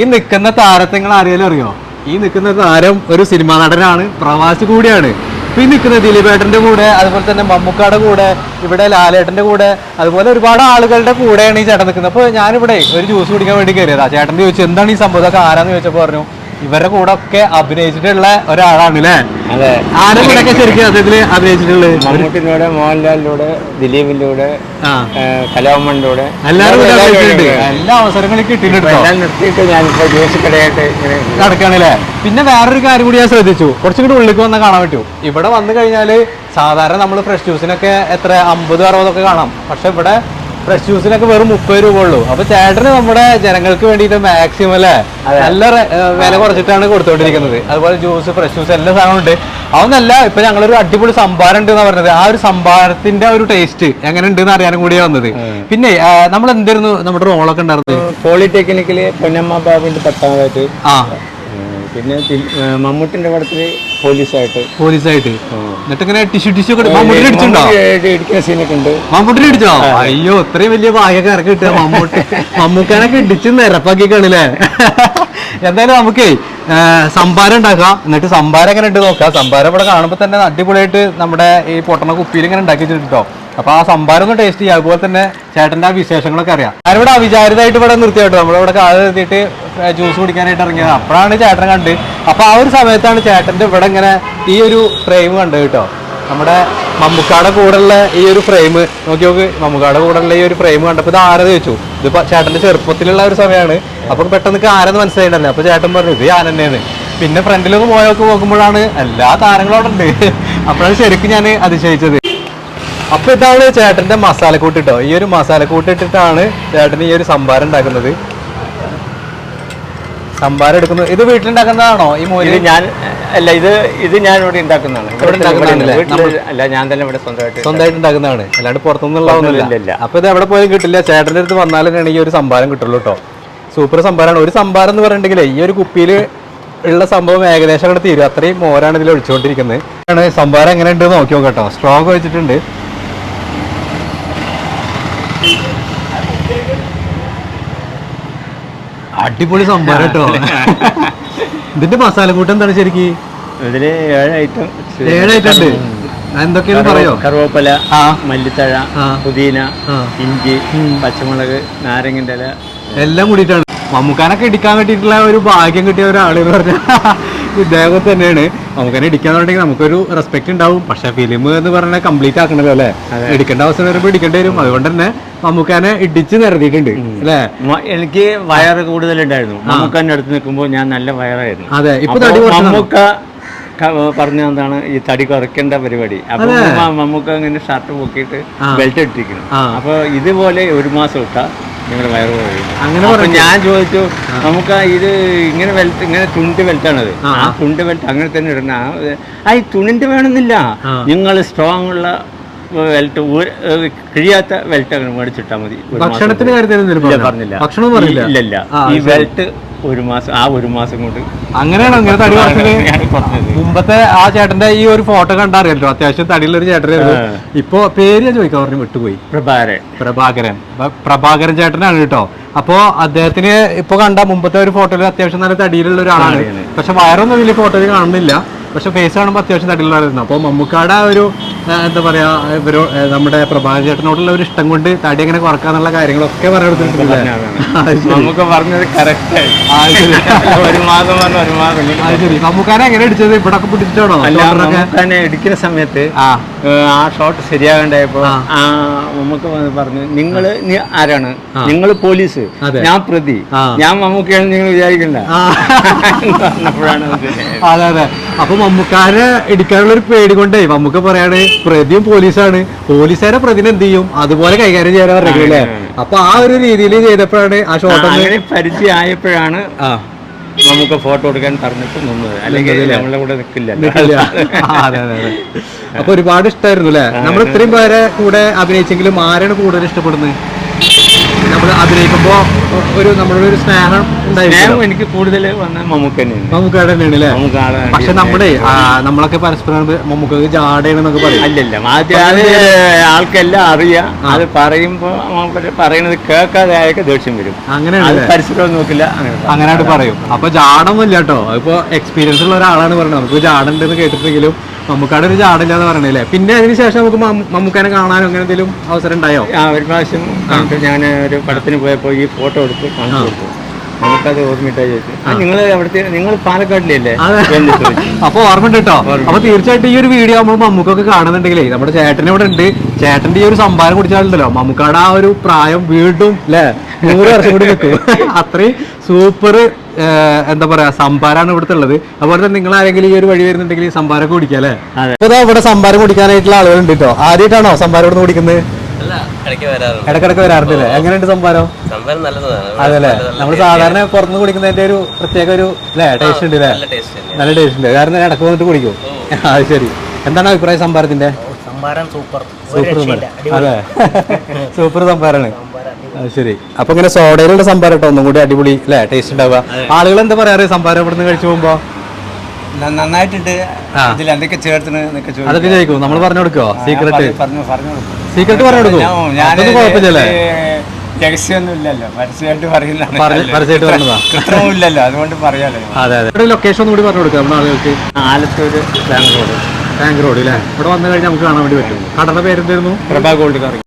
ഈ നിൽക്കുന്ന താരത്തെ നിങ്ങൾ ആരെങ്കിലും അറിയോ? ഈ നിൽക്കുന്ന താരം ഒരു സിനിമാ നടനാണ് പ്രവാസി കൂടിയാണ്. ഇപ്പൊ ഈ നിൽക്കുന്ന ദിലീപേട്ടന്റെ കൂടെ അതുപോലെ തന്നെ മമ്മൂക്കാടെ കൂടെ ഇവിടെ ലാലേട്ടന്റെ കൂടെ അതുപോലെ ഒരുപാട് ആളുകളുടെ കൂടെയാണ് ഈ ചേട്ടൻ നിൽക്കുന്നത്. അപ്പൊ ഞാനിവിടെ ഒരു ജ്യൂസ് കുടിക്കാൻ വേണ്ടി കയറിയതാ. ചേട്ടൻ ചോദിച്ചു എന്താണ് ഈ സംഭവം? ആരാന്ന് ചോദിച്ചപ്പോൾ പറഞ്ഞു ഇവരുടെ കൂടെ ഒക്കെ അഭിനയിച്ചിട്ടുള്ള ഒരാളാണ് അല്ലേ അതെ. ആരുടെ കൂടെ ഒക്കെ ശരിക്കും അദ്ദേഹത്തിൽ അഭിനയിച്ചിട്ടുള്ളത്? മമ്മൂട്ടിലൂടെ മോഹൻലാലിലൂടെ ദിലീപിലൂടെ കലാഭവന്റെ എല്ലാവരും എല്ലാ അവസരങ്ങളും കിട്ടിയിട്ടുണ്ട് നിർത്തിയിട്ട് ഞാനിപ്പോ നടക്കാണല്ലേ പിന്നെ വേറൊരു കാര്യം കൂടി ഞാൻ ശ്രദ്ധിച്ചു. കുറച്ചും കൂടി ഉള്ളിലേക്ക് വന്നാൽ കാണാൻ പറ്റും. ഇവിടെ വന്നു കഴിഞ്ഞാൽ സാധാരണ നമ്മൾ ഫ്രഷ് ജ്യൂസിനൊക്കെ എത്ര? അമ്പത് അറുപതൊക്കെ കാണാം. പക്ഷെ ഇവിടെ ഫ്രഷ് ജ്യൂസിനൊക്കെ വെറും മുപ്പത് രൂപ ഉള്ളൂ. അപ്പൊ ചേട്ടന് നമ്മുടെ ജനങ്ങൾക്ക് വേണ്ടിയിട്ട് മാക്സിമം അല്ലേ? നല്ല വില കുറച്ചിട്ടാണ് കൊടുത്തോണ്ടിരിക്കുന്നത്. അതുപോലെ ജ്യൂസ് ഫ്രഷ് ജ്യൂസ് എല്ലാ സാധനവും ഉണ്ട്. അതൊന്നല്ല ഇപ്പൊ ഞങ്ങളൊരു അടിപൊളി സംഭാരം ഉണ്ട് എന്ന് പറഞ്ഞത്. ആ ഒരു സംഭാരത്തിന്റെ ഒരു ടേസ്റ്റ് എങ്ങനെ ഉണ്ട് എന്ന് അറിയാനും കൂടിയാ വന്നത്. പിന്നെ നമ്മൾ എന്തായിരുന്നു നമ്മുടെ റോളൊക്കെ ഉണ്ടായിരുന്നത്? പോളിടെക്നിക്കിൽ പൊന്നമ്മ ബാബുവിന്റെ പത്താമതായിട്ട് ആ. പിന്നെ മമ്മൂട്ടിന്റെ പടത്തിൽ പോലീസായിട്ട്. പോലീസായിട്ട്. എന്നിട്ട് ഇങ്ങനെ ടിഷ്യൂ ടിഷ്യൂ ഒക്കെ മമ്മൂട്ടിനെ അടിച്ചിട്ടുണ്ടോ മമ്മൂട്ടി ഇടിക്കുന്ന സീനൊക്കെ ഉണ്ട് മമ്മൂട്ടിനെ അടിച്ചോ അയ്യോ ഇത്രയും വലിയ ഭാഗ്യക്കാരൊക്കെ കിട്ടുക മമ്മൂട്ടി. മമ്മൂക്കാനൊക്കെ ഇടിച്ച് നിരപ്പാക്കി കാണില്ലേ എന്തായാലും നമുക്കേ സംഭാരം ഉണ്ടാക്കാം. എന്നിട്ട് സംഭാരം എങ്ങനെ ഉണ്ട് നോക്കാം? സംഭാരം ഇവിടെ കാണുമ്പോൾ തന്നെ അടിപൊളിയായിട്ട് നമ്മുടെ ഈ പൊട്ടണ കുപ്പിയിൽ ഇങ്ങനെ ഉണ്ടാക്കി വെച്ചിട്ടോ അപ്പൊ ആ സംഭാരം ഒന്ന് ടേസ്റ്റ് ചെയ്യാം. അതുപോലെ തന്നെ ചേട്ടന്റെ ആ വിശേഷങ്ങളൊക്കെ അറിയാം. ഞാനിവിടെ അവിചാരിതമായിട്ട് ഇവിടെ നിർത്തിയായിട്ടോ നമ്മളിവിടെ കാൽ നിർത്തിയിട്ട് ജ്യൂസ് കുടിക്കാനായിട്ട് ഇറങ്ങിയത്. അപ്പോഴാണ് ചേട്ടൻ കണ്ട്. അപ്പോൾ ആ ഒരു സമയത്താണ് ചേട്ടന്റെ ഇവിടെ ഇങ്ങനെ ഈ ഒരു ഫ്രെയിം കണ്ടത് കേട്ടോ. നമ്മുടെ മമ്മൂക്കാടെ കൂടെയുള്ള ഈ ഒരു ഫ്രെയിം നോക്കി നോക്ക് മമ്മൂക്കാടെ കൂടെയുള്ള ഈ ഒരു ഫ്രെയിം കണ്ടപ്പോൾ ഇത് ആരെന്ന് ചോദിച്ചു? ഇതിപ്പോ ചേട്ടന്റെ ചെറുപ്പത്തിലുള്ള ഒരു സമയമാണ്. അപ്പോൾ പെട്ടെന്ന് ആരെന്ന് മനസ്സിലായിട്ടല്ലേ അപ്പോൾ ചേട്ടൻ പറഞ്ഞു ഇത് ഞാൻ തന്നെയാണ്. പിന്നെ ഫ്രണ്ടിലൊക്കെ പോയൊക്കെ നോക്കുമ്പോഴാണ് എല്ലാ താരങ്ങളും അവിടെ ഉണ്ട്. അപ്പോഴാണ് ശരിക്കും ഞാൻ അതിശയിച്ചത്. അപ്പോൾ ഇതാണ് ചേട്ടന്റെ മസാലക്കൂട്ട് കേട്ടോ. ഈ ഒരു മസാലക്കൂട്ട് ഇട്ടിട്ടാണ് ചേട്ടൻ ഈ ഒരു സംഭാരം ഉണ്ടാക്കുന്നത്. സംഭാരം എടുക്കുന്നത് ഇത് വീട്ടിലുണ്ടാക്കുന്നതാണോ? ഈ മോര്? ഞാൻ അല്ല ഇത് ഇത് ഞാൻ ഇവിടെ ഉണ്ടാക്കുന്നതാണ് അല്ല? ഞാൻ തന്നെ ഇവിടെ സ്വന്തമായിട്ട് സ്വന്തമായിട്ട് ഉണ്ടാക്കുന്നതാണ്. അല്ലാണ്ട് പുറത്തുനിന്നുള്ള ഒന്നുമില്ല. അപ്പൊ ഇത് എവിടെ പോയാലും കിട്ടില്ല. ചേട്ടന്റെ അടുത്ത് വന്നാലും ഈ ഒരു സംഭാരം കിട്ടുള്ളൂ കേട്ടോ സൂപ്പർ സംഭാരമാണ്. ഒരു സംഭാരം എന്ന് പറഞ്ഞിട്ടുണ്ടെങ്കിൽ ഈ ഒരു കുപ്പിയിൽ ഉള്ള സംഭവം ഏകദേശം അവിടെ തീരും. അത്രയും മോരാണ് ഇതിൽ ഒഴിച്ചുകൊണ്ടിരിക്കുന്നത്. ആണ് സംഭാരം എങ്ങനെ ഉണ്ട് നോക്കി നോക്കട്ടോ. കേട്ടോ സ്ട്രോങ് വെച്ചിട്ടുണ്ട്. അടിപൊളി സംഭവം കേട്ടോ. ഇതിന്റെ മസാല കൂട്ടം എന്താണ് ശരിക്ക്? ഇതിൽ ഏഴ് ഐറ്റം ഏഴ് ഐറ്റം ഉണ്ട്. എന്തൊക്കെയാണ് പറയോ? കറുവപ്പല മല്ലിത്തഴ. പുതിന. ഇഞ്ചി പച്ചമുളക് നാരങ്ങന്റെ ഇല. എല്ലാം കൂടിയിട്ടാണ്. മമ്മൂക്കാനൊക്കെ ഇടിക്കാൻ വേണ്ടിയിട്ടുള്ള ഒരു ഭാഗ്യം കിട്ടിയ ഒരാൾ എന്ന് പറഞ്ഞാൽ ഇദ്ദേഹം തന്നെയാണ്. മമ്മൂക്കാനെ വേണ്ടി നമുക്കൊരു റെസ്പെക്ട് ഉണ്ടാവും. പക്ഷെ ഫിലിം എന്ന് പറഞ്ഞാൽ കംപ്ലീറ്റ് ആക്കണല്ലോ അല്ലേ? ഇടിക്കേണ്ട അവസരം വരുമ്പോൾ ഇടിക്കേണ്ടി വരും. അതുകൊണ്ട് തന്നെ മമ്മൂക്കാനെ ഇടിച്ച് നിരത്തിയിട്ടുണ്ട് അല്ലേ? എനിക്ക് വയറ് കൂടുതലുണ്ടായിരുന്നു. മമ്മൂക്കാന്റെ അടുത്ത് നിൽക്കുമ്പോൾ ഞാൻ നല്ല വയറായിരുന്നു. അതെ ഇപ്പൊ മമ്മൂക്ക പറഞ്ഞ എന്താണ് ഈ തടി കുറയ്ക്കേണ്ട പരിപാടി. അപ്പൊ മമ്മൂക്ക ഇങ്ങനെ ഷർട്ട് പൊക്കിയിട്ട് ബെൽറ്റ് ഇട്ടിരിക്കുന്നു. അപ്പൊ ഇതുപോലെ ഒരു മാസം ഇട്ടാ നിങ്ങളുടെ വയറ് അങ്ങനെ ഞാൻ ചോദിച്ചു നമുക്ക് ഇത് ഇങ്ങനെ ബെൽറ്റ് ഇങ്ങനെ തുണ്ട് വെൽറ്റാണത്. ആ. തുണ്ട് ബെൽറ്റ് അങ്ങനെ തന്നെ ഇടണ ആ ഈ തുണിന്റെ വേണമെന്നില്ല. നിങ്ങൾ സ്ട്രോങ് ഉള്ള ബെൽറ്റ് കിഴിയാത്ത വെൽറ്റ് അങ്ങനെ മേടിച്ചിട്ടാൽ മതി. ഭക്ഷണത്തിന്റെ കാര്യത്തിൽ പറഞ്ഞില്ല. ഭക്ഷണം പറഞ്ഞില്ല? ഇല്ല ഇല്ല. ഈ വെൽറ്റ് ഒരു മാസം ആ ഒരു മാസം കൊണ്ട്. അങ്ങനെയാണോ? അങ്ങനെ തടി കുറഞ്ഞത് മുമ്പത്തെ ആ ചേട്ടന്റെ ഈ ഒരു ഫോട്ടോ കണ്ടറിയല്ലോ അത്യാവശ്യം തടിയുള്ള ഒരു ചേട്ടനായിരുന്നു ഇപ്പോ പേര് ഞാൻ ചോദിക്കാൻ പറഞ്ഞു വിട്ടുപോയി. പ്രഭാകരൻ. പ്രഭാകരൻ. പ്രഭാകരൻ ചേട്ടനാണ് കേട്ടോ. അപ്പോ അദ്ദേഹത്തിന് ഇപ്പൊ കണ്ട മുമ്പത്തെ ഒരു ഫോട്ടോയിൽ അത്യാവശ്യം നല്ല തടിയിലുള്ള ഒരാളാണ്. പക്ഷെ വയറൊന്നും വലിയ ഫോട്ടോയിൽ കാണുന്നില്ല. പക്ഷെ ഫേസ് കാണുമ്പോൾ അത്യാവശ്യം തടിയുള്ളതായിരുന്നു അപ്പോൾ മമ്മൂക്കാടെ ഒരു എന്താ പറയാ ഇവരോ നമ്മുടെ പ്രഭാചേട്ടനോടുള്ള ഒരു ഇഷ്ടം കൊണ്ട് തടി എങ്ങനെ കുറക്കാന്നുള്ള കാര്യങ്ങളൊക്കെ പറഞ്ഞെടുത്തിട്ടില്ലേ അത് ശരി. നമുക്ക് പറഞ്ഞത് കറക്റ്റ് ഒരു മാസം പറഞ്ഞ ഒരു മാസം എങ്ങനെ അടിച്ചത് ഇവിടെ ഒക്കെ പിടിച്ചിട്ടാണോ അല്ല ഇടിക്കുന്ന സമയത്ത് ആ. ഷോട്ട് ശരിയാകണ്ടായപ്പോ നമുക്ക് പറഞ്ഞു നിങ്ങൾ ആരാണ്. നിങ്ങൾ പോലീസ്. ഞാൻ പ്രതി. ഞാൻ മമ്മൂക്കയാണ് നിങ്ങൾ വിചാരിക്കണ്ട. അതെ അതെ. അപ്പൊ മമ്മൂക്കാരെ എടുക്കാനുള്ള ഒരു പേടി കൊണ്ടേ മമ്മൂക്ക പറയാണ് പ്രതിയും പോലീസാണ്. പോലീസുകാരെ പ്രതിനെ എന്ത് ചെയ്യും? അതുപോലെ കൈകാര്യം ചെയ്യാൻ പറഞ്ഞില്ലേ അപ്പൊ ആ ഒരു രീതിയിൽ ചെയ്തപ്പോഴാണ് ആ ഷോട്ടോ പരിചയമായപ്പോഴാണ് നമുക്ക് ഫോട്ടോ എടുക്കാൻ പറഞ്ഞിട്ട് നിന്നത്. അല്ലെങ്കിൽ നമ്മളെ കൂടെ നിൽക്കില്ല അപ്പൊ ഒരുപാട് ഇഷ്ടമായിരുന്നു അല്ലേ? നമ്മൾ ഇത്രയും പേരെ കൂടെ അഭിനയിച്ചെങ്കിലും ആരാണ് കൂടുതൽ ഇഷ്ടപ്പെടുന്നത്? നമ്മൾ അഭിനയിക്കുമ്പോ ഒരു നമ്മുടെ ഒരു സ്നേഹം ഉണ്ടായിരുന്നു എനിക്ക് കൂടുതൽ വന്ന മമ്മൂക്ക തന്നെയാണ് മമ്മൂക്കാട് തന്നെയാണ് അല്ലേ പക്ഷെ നമ്മുടെ നമ്മളൊക്കെ പരസ്പരം മമ്മൂക്ക ജാടയാണെന്നൊക്കെ പറയും. അല്ലല്ല അത് ആൾക്കെല്ലാം അറിയാം. അത് പറയുമ്പോ പറയണത് കേൾക്കാതെ ആയൊക്കെ ദേഷ്യം വരും. അങ്ങനെ അങ്ങനെയാണ് പരിസരം നോക്കില്ല അങ്ങനെ പറയും. അങ്ങനെയായിട്ട് പറയും. അപ്പൊ ജാടൊന്നുമില്ല കേട്ടോ. ഇപ്പൊ എക്സ്പീരിയൻസ് ഉള്ള ഒരാളാണ് പറയുന്നത് നമുക്ക് ജാടുണ്ടെന്ന് കേട്ടിട്ടെങ്കിലും മമ്മൂക്കാട് ഒരു ചാടില്ല എന്ന് പറയണല്ലേ? പിന്നെ അതിനുശേഷം നമുക്ക് മമ്മ- മമ്മൂക്കാനെ കാണാനോ അങ്ങനെ എന്തെങ്കിലും അവസരം ഉണ്ടായോ? ആ ഒരു പ്രാവശ്യം കണ്ടു ഞാൻ ഒരു പടത്തിന് പോയപ്പോൾ ഈ ഫോട്ടോ എടുത്ത് കാണിച്ചു കൊടുത്തു. നമുക്കത് ഓർമ്മയിട്ടാ ചോദിച്ചു. നിങ്ങൾ അവിടുത്തെ നിങ്ങൾ പാലക്കാട്ടിലല്ലേ അപ്പോൾ ഓർമ്മ കേട്ടോ. അപ്പൊ തീർച്ചയായിട്ടും ഈ ഒരു വീഡിയോ നമ്മൾ മമ്മൂക്കൊക്കെ കാണുന്നുണ്ടെങ്കിലേ നമ്മുടെ ചേട്ടൻ ഇവിടെ ഉണ്ട്. ചേട്ടന്റെ ഈ ഒരു സംഭാരം കുടിച്ചാലുണ്ടല്ലോ മമ്മൂക്കാട് ആ ഒരു പ്രായം വീണ്ടും അല്ലേ നൂറ് വർഷം കൂടി നിൽക്കും അത്രയും സൂപ്പർ എന്താ പറയാ സംഭാരാണ് ഇവിടുത്തെ ഉള്ളത്. അതുപോലെ തന്നെ നിങ്ങൾ ആരെങ്കിലും ഈ ഒരു വഴി വരുന്നുണ്ടെങ്കിൽ സംഭാരം കുടിക്കാം അല്ലേ? അതെ. ഇപ്പൊ ഇവിടെ സംഭാരം കുടിക്കാനായിട്ടുള്ള ആളുകളുണ്ട് കേട്ടോ ആദ്യമായിട്ടാണോ സംഭാരം ഇവിടെ കുടിക്കുന്നത്? അല്ല ഇടയ്ക്ക് വരാറുണ്ട്. ഇടക്കിടക്ക് വരാറുണ്ടല്ലേ എങ്ങനെയുണ്ട് സംഭാരം? അതല്ലേ നമ്മൾ സാധാരണ പുറത്തുനിന്ന് കുടിക്കുന്നതിന്റെ ഒരു പ്രത്യേക ഒരു അല്ലേ ടേസ്റ്റ് ഉണ്ട് അല്ലേ? നല്ല ടേസ്റ്റ് നല്ല ടേസ്റ്റ് ഉണ്ട്. കാരണം ഇടയ്ക്ക് വന്നിട്ട് കുടിക്കും. അത് ശരി. എന്താണ് അഭിപ്രായം സംഭാരത്തിന്റെ? സംഭാരം സൂപ്പർ. സൂപ്പർ സൂപ്പർ സംഭാരമാണ് ശരി. അപ്പൊ ഇങ്ങനെ സോഡയിലുള്ള സംഭാരം കേട്ടോ ഒന്നും കൂടി അടിപൊളി അല്ലേ ടേസ്റ്റ് ഉണ്ടാവുക. ആളുകൾ എന്താ പറയാറ് സംഭാരം ഇവിടുന്ന് കഴിച്ചു പോകുമ്പോ? നന്നായിട്ടുണ്ട്. ആ. ഇതിൽ എന്തൊക്കെ ചേർത്തിന് എന്നൊക്കെ അതൊക്കെ ചോദിക്കും. നമ്മൾ പറഞ്ഞു കൊടുക്കോ. സീക്രട്ട്. സീക്രട്ട് പറഞ്ഞു കൊടുക്കും. കുഴപ്പമില്ലല്ലേ? പരസ്യമായിട്ട് പറയുന്നതാണ്. അതുകൊണ്ട് പറയാലോ. അതെ അതെ. ലൊക്കേഷൻ ഒന്നും കൂടി പറഞ്ഞു കൊടുക്കാം നമ്മുടെ ആളുകൾക്ക്. ആലത്തൂര് ബാംഗ്ലൂർ ബാംഗ്ലൂർ അല്ലേ ഇവിടെ വന്നു കഴിഞ്ഞാൽ നമുക്ക് കാണാൻ വേണ്ടി പറ്റും. കടയുടെ പേരെന്തായിരുന്നു? പ്രഭാ ഗോൾഡ് കറി.